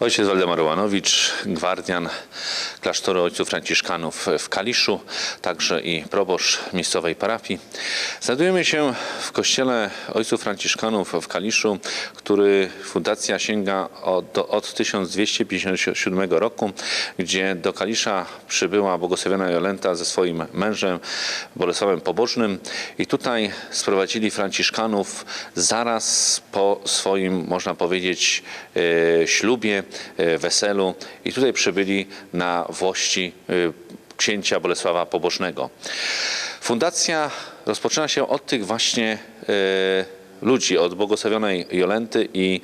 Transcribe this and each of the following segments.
Ojciec Waldemar Łanowicz, gwardian klasztoru ojców franciszkanów w Kaliszu, także i proboszcz miejscowej parafii. Znajdujemy się w kościele ojców franciszkanów w Kaliszu, który fundacja sięga od, od 1257 roku, gdzie do Kalisza przybyła błogosławiona Jolenta ze swoim mężem Bolesławem Pobożnym i tutaj sprowadzili franciszkanów zaraz po swoim, można powiedzieć, e, ślubie, weselu i tutaj przybyli na włości e, księcia Bolesława Pobożnego. Fundacja rozpoczyna się od tych właśnie e, ludzi, od błogosławionej Jolenty i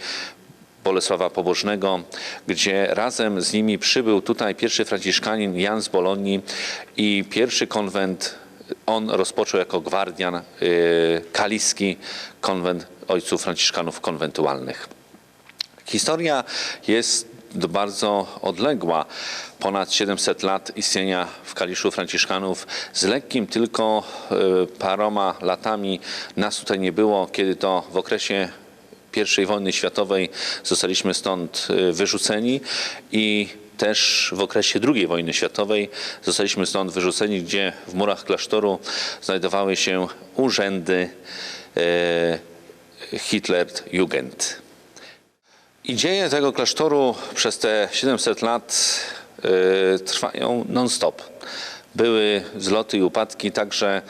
Bolesława Pobożnego, gdzie razem z nimi przybył tutaj pierwszy franciszkanin Jan z Bolonii i pierwszy konwent on rozpoczął jako gwardian kaliski konwent ojców franciszkanów konwentualnych. Historia jest bardzo odległa, ponad 700 lat istnienia w Kaliszu Franciszkanów. Z lekkim tylko y, paroma latami nas tutaj nie było, kiedy to w okresie I wojny światowej zostaliśmy stąd y, wyrzuceni i też w okresie II wojny światowej zostaliśmy stąd wyrzuceni, gdzie w murach klasztoru znajdowały się urzędy e, Hitler-Jugend. I dzieje tego klasztoru przez te 700 lat e, trwają non-stop. Były zloty i upadki, także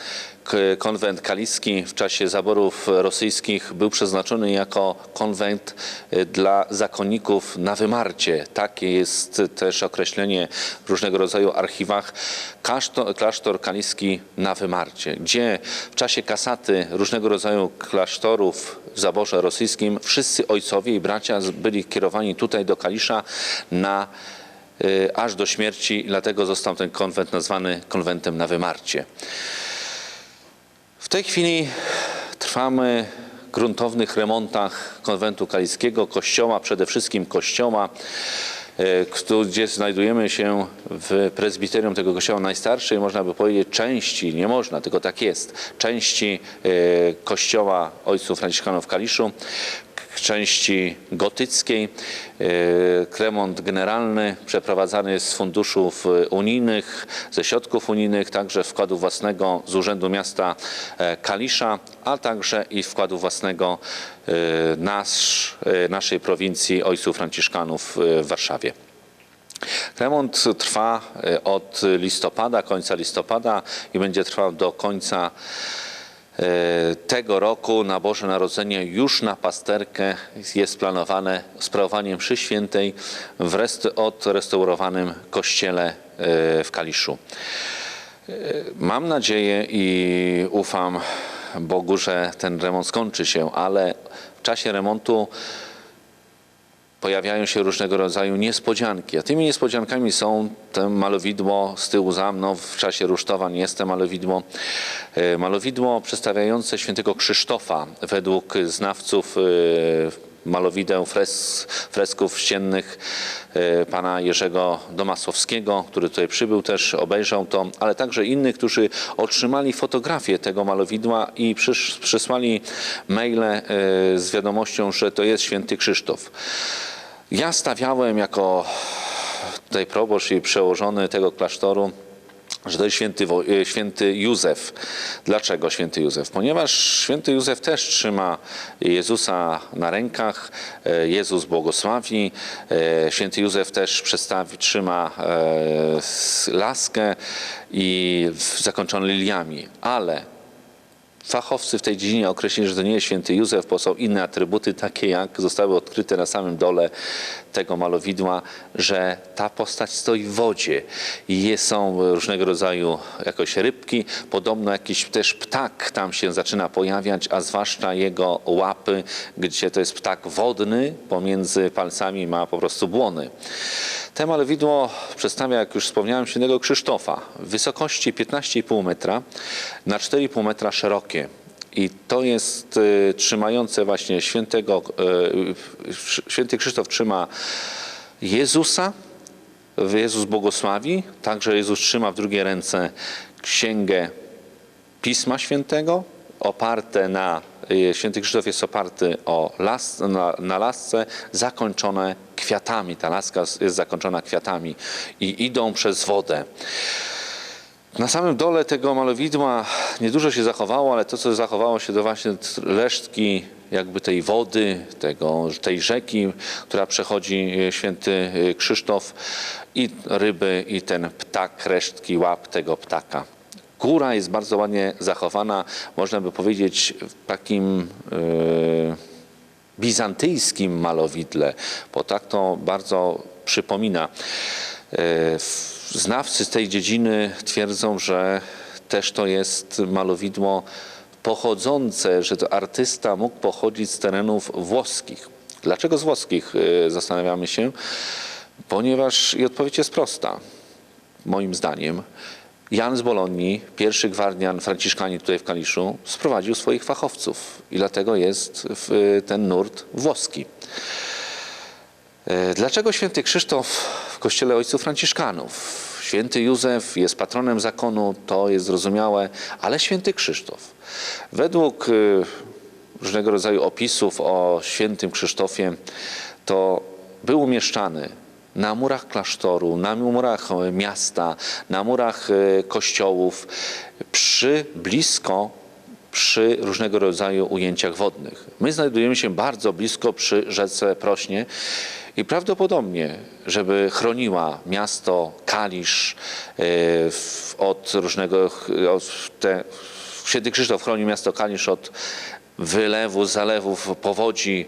konwent kaliski w czasie zaborów rosyjskich był przeznaczony jako konwent e, dla zakonników na wymarcie. Takie jest też określenie w różnego rodzaju archiwach. Kaszto, klasztor kaliski na wymarcie, gdzie w czasie kasaty różnego rodzaju klasztorów w zaborze rosyjskim wszyscy ojcowie i bracia byli kierowani tutaj do Kalisza na y, aż do śmierci, dlatego został ten konwent nazwany konwentem na wymarcie. W tej chwili trwamy w gruntownych remontach konwentu kaliskiego, kościoła, przede wszystkim kościoła, gdzie znajdujemy się w prezbiterium tego kościoła najstarszej, można by powiedzieć, części, nie można, tylko tak jest, części e, kościoła ojców Franciszkanów w Kaliszu, części gotyckiej. E, Remont generalny przeprowadzany jest z funduszów e, unijnych, ze środków unijnych, także wkładu własnego z Urzędu Miasta e, Kalisza, a także i wkładu własnego nasz, naszej prowincji Ojców Franciszkanów w Warszawie. Remont trwa od listopada, końca listopada i będzie trwał do końca tego roku na Boże Narodzenie już na pasterkę jest planowane sprawowanie mszy świętej w rest- odrestaurowanym kościele e, w Kaliszu. E, Mam nadzieję i ufam Bogu, że ten remont skończy się, ale w czasie remontu pojawiają się różnego rodzaju niespodzianki. A tymi niespodziankami są to malowidło z tyłu za mną, w czasie rusztowań jest to malowidło. E, Malowidło przedstawiające świętego Krzysztofa według znawców e, malowideł, fres, fresków ściennych e, pana Jerzego Domasłowskiego, który tutaj przybył też, obejrzał to, ale także innych, którzy otrzymali fotografię tego malowidła i przysłali maile z wiadomością, że to jest święty Krzysztof. Ja stawiałem jako tutaj proboszcz i przełożony tego klasztoru, że to jest święty, e, święty Józef. Dlaczego święty Józef? Ponieważ święty Józef też trzyma Jezusa na rękach, e, Jezus błogosławi, e, święty Józef też przedstawi, trzyma laskę i zakończony liliami, ale Fachowcy w tej dziedzinie określili, że to nie jest święty Józef, bo są inne atrybuty, takie jak zostały odkryte na samym dole tego malowidła, że ta postać stoi w wodzie i są różnego rodzaju jakoś rybki, podobno jakiś też ptak tam się zaczyna pojawiać, a zwłaszcza jego łapy, gdzie to jest ptak wodny, pomiędzy palcami ma po prostu błony. Te malowidło przedstawia, jak już wspomniałem, świętego Krzysztofa. W wysokości 15,5 metra na 4,5 metra szerokie. I to jest y, trzymające właśnie świętego, y, święty Krzysztof trzyma Jezusa, Jezus błogosławi, także Jezus trzyma w drugiej ręce księgę Pisma Świętego, oparte na, y, święty Krzysztof jest oparty o las, na, na lasce, zakończone kwiatami. Ta laska jest zakończona kwiatami i idą przez wodę. Na samym dole tego malowidła niedużo się zachowało, ale to, co zachowało się, to właśnie resztki jakby tej wody, tego, tej rzeki, która przechodzi e, święty e, Krzysztof i ryby i ten ptak, resztki łap tego ptaka. Góra jest bardzo ładnie zachowana, można by powiedzieć w takim e, bizantyjskim malowidle, bo tak to bardzo przypomina. E, Znawcy tej dziedziny twierdzą, że też to jest malowidło pochodzące, że to artysta mógł pochodzić z terenów włoskich. Dlaczego z włoskich, e, zastanawiamy się? Ponieważ i odpowiedź jest prosta moim zdaniem, Jan z Bolonii, pierwszy gwardian franciszkanin tutaj w Kaliszu, sprowadził swoich fachowców i dlatego jest ten nurt włoski. E, Dlaczego święty Krzysztof w kościele ojców franciszkanów? Święty Józef jest patronem zakonu, to jest zrozumiałe, ale święty Krzysztof. Według y, różnego rodzaju opisów o świętym Krzysztofie, to był umieszczany na murach klasztoru, na murach e, miasta, na murach e, kościołów, przy blisko przy różnego rodzaju ujęciach wodnych. My znajdujemy się bardzo blisko przy rzece Prośnie i prawdopodobnie, żeby chroniła miasto Kalisz e, od różnego, od te, Święty Krzysztof chronił miasto Kalisz od wylewu, zalewów, powodzi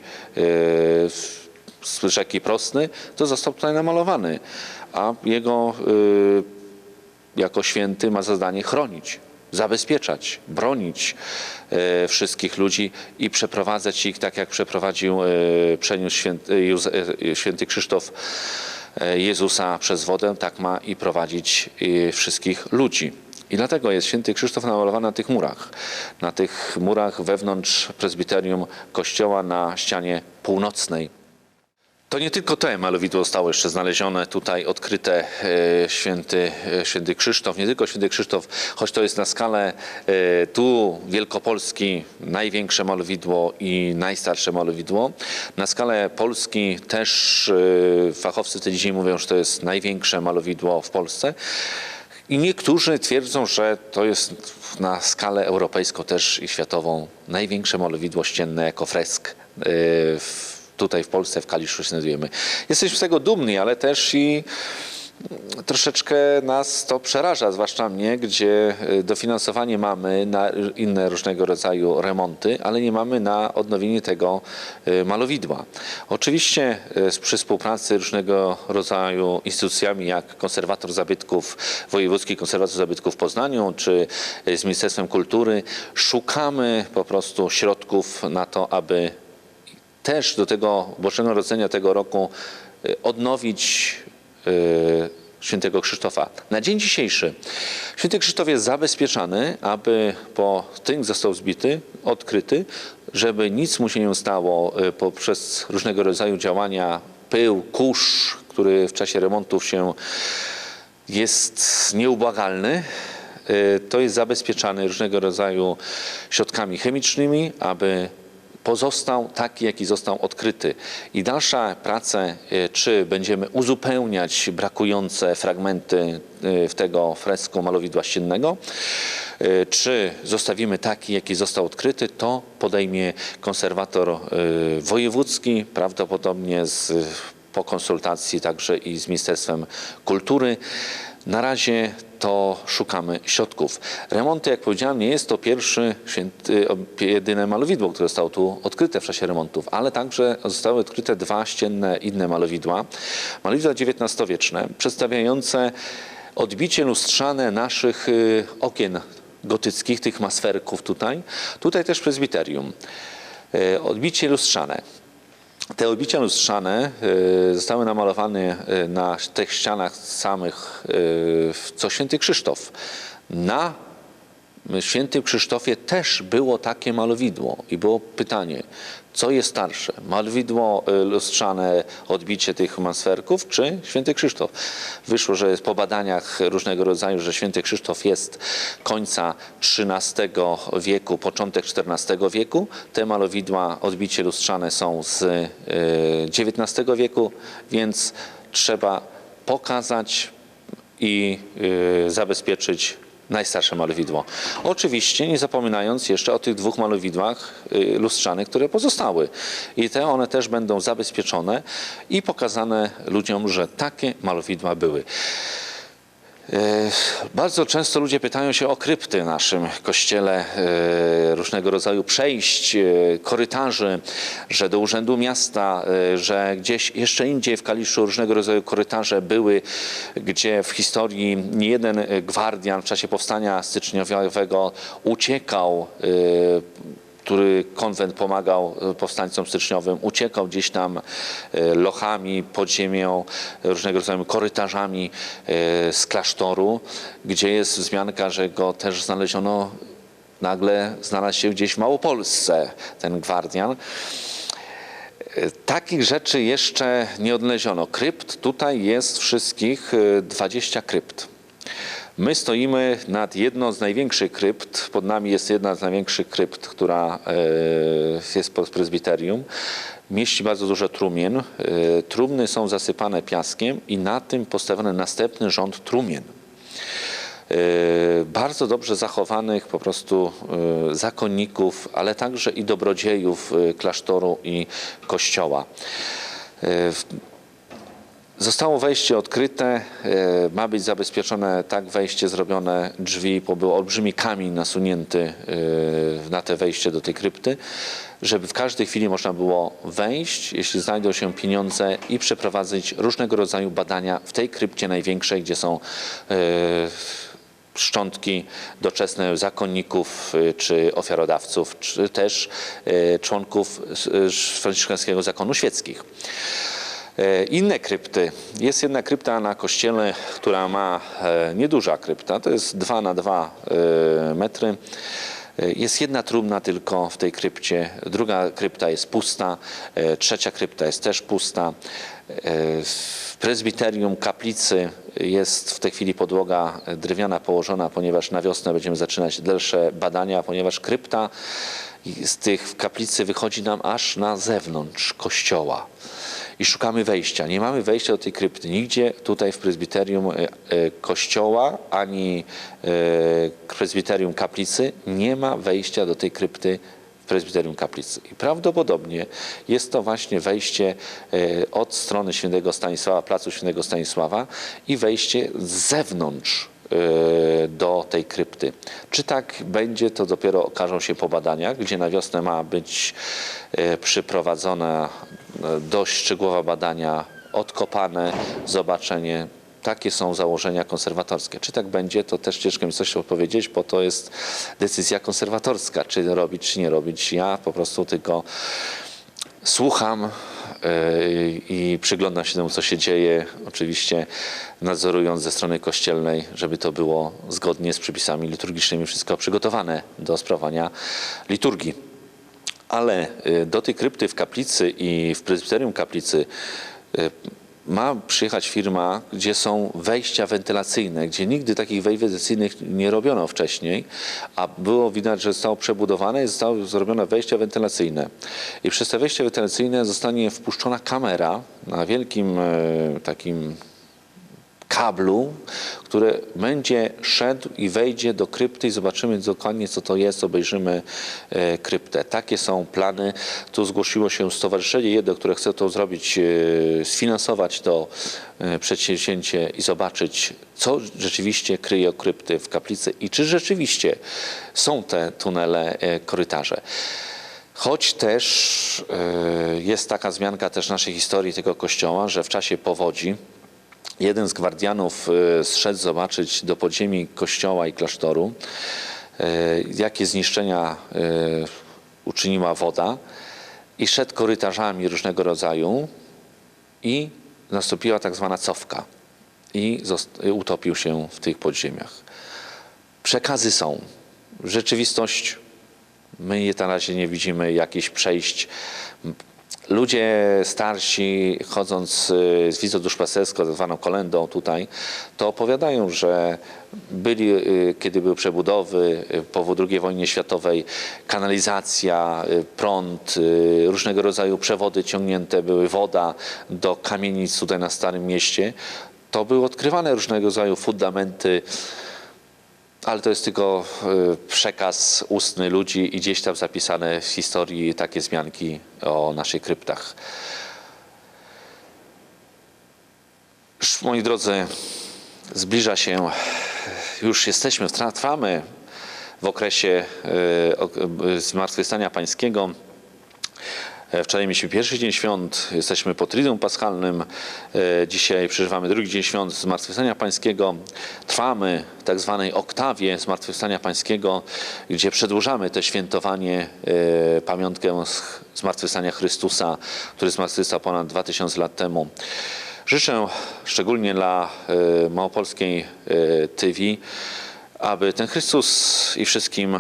z rzeki Prosny, to został tutaj namalowany, a jego e, jako święty ma zadanie chronić, zabezpieczać, bronić e, wszystkich ludzi i przeprowadzać ich tak, jak przeprowadził, e, przeniósł święty, Józe- e, święty Krzysztof e, Jezusa przez wodę, tak ma i prowadzić wszystkich ludzi. I dlatego jest święty Krzysztof namalowany na tych murach. Na tych murach wewnątrz prezbiterium kościoła na ścianie północnej. To nie tylko te malowidło zostało jeszcze znalezione, tutaj odkryte e, święty, e, święty Krzysztof, nie tylko święty Krzysztof, choć to jest na skalę e, tu Wielkopolski największe malowidło i najstarsze malowidło. Na skalę Polski też fachowcy tej dziedzinie mówią, że to jest największe malowidło w Polsce. I niektórzy twierdzą, że to jest na skalę europejską też i światową największe malowidło ścienne jako fresk. w- Tutaj w Polsce, w Kaliszu się znajdujemy. Jesteśmy z tego dumni, ale też i troszeczkę nas to przeraża, zwłaszcza mnie, gdzie e, dofinansowanie mamy na inne różnego rodzaju remonty, ale nie mamy na odnowienie tego e, malowidła. Oczywiście z- przy współpracy różnego rodzaju instytucjami, jak konserwator zabytków, Wojewódzki Konserwator Zabytków w Poznaniu, czy z Ministerstwem Kultury, szukamy po prostu środków na to, aby też do tego Bożego Narodzenia tego roku y, odnowić y, świętego Krzysztofa. Na dzień dzisiejszy święty Krzysztof jest zabezpieczany, aby po tym został zbity, odkryty, żeby nic mu się nie stało y, poprzez różnego rodzaju działania, pył, kurz, który w czasie remontów się jest nieubłagalny. To jest zabezpieczany różnego rodzaju środkami chemicznymi, aby pozostał taki, jaki został odkryty. I dalsze prace, y, czy będziemy uzupełniać brakujące fragmenty y, w tego fresku malowidła ściennego, y, czy zostawimy taki, jaki został odkryty, to podejmie konserwator wojewódzki, prawdopodobnie z, po konsultacji także i z Ministerstwem Kultury. Na razie to szukamy środków. Remonty, jak powiedziałem, nie jest to pierwszy święty, o, jedyne malowidło, które zostało tu odkryte w czasie remontów, ale także zostały odkryte dwa ścienne inne malowidła. Malowidła XIX-wieczne, przedstawiające odbicie lustrzane naszych y, okien gotyckich, tych masferków tutaj. Tutaj też prezbiterium. Y, Odbicie lustrzane. Te odbicia lustrzane y, zostały namalowane y, na tych ścianach samych, w- co święty Krzysztof. Na Świętym Krzysztofie też było takie malowidło i było pytanie, co jest starsze? Malowidło y, lustrzane, odbicie tych masferków, czy Święty Krzysztof? Wyszło, że jest po badaniach różnego rodzaju, że Święty Krzysztof jest końca XIII wieku, początek XIV wieku. Te malowidła, odbicie lustrzane są z y, XIX wieku, więc trzeba pokazać i y, zabezpieczyć najstarsze malowidło. Oczywiście nie zapominając jeszcze o tych dwóch malowidłach y, lustrzanych, które pozostały. I te one też będą zabezpieczone i pokazane ludziom, że takie malowidła były. E, Bardzo często ludzie pytają się o krypty w naszym kościele, e, różnego rodzaju przejść, e, korytarzy, że do urzędu miasta, że gdzieś jeszcze indziej w Kaliszu różnego rodzaju korytarze były, gdzie w historii nie jeden gwardian w czasie powstania styczniowego uciekał który konwent pomagał e, powstańcom styczniowym, uciekał gdzieś tam e, lochami, podziemią, różnego rodzaju korytarzami e, z klasztoru, gdzie jest wzmianka, że go też znaleziono, nagle znalazł się gdzieś w Małopolsce, ten gwardian. Takich rzeczy jeszcze nie odnaleziono. Krypt tutaj jest wszystkich e, 20 krypt. My stoimy nad jedną z największych krypt. Pod nami jest jedna z największych krypt, która e, jest pod prezbiterium. Mieści bardzo dużo trumien. E, Trumny są zasypane piaskiem i na tym postawiony następny rząd trumien. E, Bardzo dobrze zachowanych po prostu zakonników, ale także i dobrodziejów klasztoru i kościoła. Zostało wejście odkryte, e, ma być zabezpieczone tak wejście zrobione drzwi, bo był olbrzymi kamień nasunięty e, na te wejście do tej krypty, żeby w każdej chwili można było wejść, jeśli znajdą się pieniądze i przeprowadzić różnego rodzaju badania w tej krypcie największej, gdzie są e, szczątki doczesne zakonników czy ofiarodawców, czy też członków franciszkańskiego zakonu świeckich. E, Inne krypty. Jest jedna krypta na kościele, która ma e, nieduża krypta, to jest 2 na 2 e, metry. Jest jedna trumna tylko w tej krypcie, druga krypta jest pusta, trzecia krypta jest też pusta. W prezbiterium kaplicy jest w tej chwili podłoga drewniana położona, ponieważ na wiosnę będziemy zaczynać dalsze badania, ponieważ krypta z tych w kaplicy wychodzi nam aż na zewnątrz kościoła i szukamy wejścia. Nie mamy wejścia do tej krypty. Nigdzie tutaj w prezbiterium e, e, kościoła ani e, prezbiterium kaplicy nie ma wejścia do tej krypty w prezbiterium kaplicy. I prawdopodobnie jest to właśnie wejście od strony świętego Stanisława, placu świętego Stanisława i wejście z zewnątrz do tej krypty. Czy tak będzie, to dopiero okażą się po badaniach, gdzie na wiosnę ma być przeprowadzone e, dość szczegółowe badania, odkopane, zobaczenie. Takie są założenia konserwatorskie. Czy tak będzie, to też ciężko mi coś odpowiedzieć, bo to jest decyzja konserwatorska, czy robić, czy nie robić. Ja po prostu tylko słucham e, i przyglądam się temu, co się dzieje, oczywiście nadzorując ze strony kościelnej, żeby to było zgodnie z przepisami liturgicznymi, wszystko przygotowane do sprawowania liturgii. Ale y, do tej krypty w kaplicy i w prezbiterium kaplicy y, ma przyjechać firma, gdzie są wejścia wentylacyjne, gdzie nigdy takich wejść wentylacyjnych nie robiono wcześniej, a było widać, że zostało przebudowane i zostało zrobione wejścia wentylacyjne. I przez te wejścia wentylacyjne zostanie wpuszczona kamera na wielkim e, takim kablu, który będzie szedł i wejdzie do krypty i zobaczymy dokładnie, co to jest, obejrzymy e, kryptę. Takie są plany. Tu zgłosiło się stowarzyszenie jedno, które chce to zrobić, e, sfinansować to e, przedsięwzięcie i zobaczyć, co rzeczywiście kryje krypty w kaplicy i czy rzeczywiście są te tunele, korytarze. Choć też jest taka zmianka też naszej historii tego kościoła, że w czasie powodzi jeden z gwardianów e, zszedł zobaczyć do podziemi kościoła i klasztoru, e, jakie zniszczenia e, uczyniła woda i szedł korytarzami różnego rodzaju i nastąpiła tak zwana cofka i utopił się w tych podziemiach. Przekazy są. rzeczywistość, my je na razie nie widzimy jakichś przejść. Ludzie starsi, chodząc y, z wizytą duszpasterską, tak zwaną kolendą tutaj, to opowiadają, że byli, y, kiedy były przebudowy y, po II wojnie światowej, kanalizacja, prąd, różnego rodzaju przewody ciągnięte, były woda do kamienic tutaj na Starym Mieście, to były odkrywane różnego rodzaju fundamenty, ale to jest tylko y, przekaz ustny ludzi i gdzieś tam zapisane w historii takie wzmianki o naszych kryptach. Moi drodzy, zbliża się, już jesteśmy, trwamy w okresie y, y, Zmartwychwstania Pańskiego. E, Wczoraj mieliśmy pierwszy dzień świąt, jesteśmy po Triduum Paschalnym. E, Dzisiaj przeżywamy drugi dzień świąt Zmartwychwstania Pańskiego. Trwamy w tak zwanej oktawie Zmartwychwstania Pańskiego, gdzie przedłużamy to świętowanie, e, pamiątkę Zmartwychwstania Chrystusa, który zmartwychwstał ponad 2000 lat temu. Życzę szczególnie dla małopolskiej TV, aby ten Chrystus i wszystkim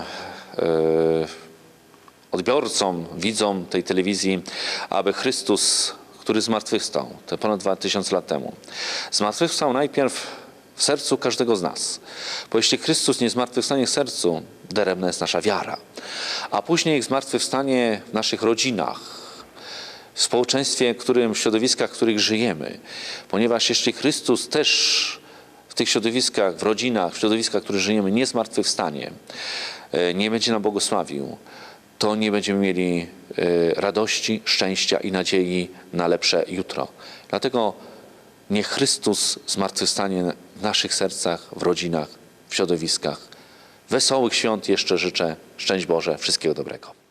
odbiorcom, widzom tej telewizji, aby Chrystus, który zmartwychwstał te ponad 2000 lat temu, zmartwychwstał najpierw w sercu każdego z nas. Bo jeśli Chrystus nie zmartwychwstanie w sercu, daremna jest nasza wiara. A później zmartwychwstanie w naszych rodzinach, w społeczeństwie, w którym, w środowiskach, w których żyjemy. Ponieważ jeśli Chrystus też w tych środowiskach, w rodzinach, w środowiskach, w których żyjemy, nie zmartwychwstanie, e, nie będzie nam błogosławił, to nie będziemy mieli e, radości, szczęścia i nadziei na lepsze jutro. Dlatego niech Chrystus zmartwychwstanie w naszych sercach, w rodzinach, w środowiskach. Wesołych świąt jeszcze życzę. Szczęść Boże, wszystkiego dobrego.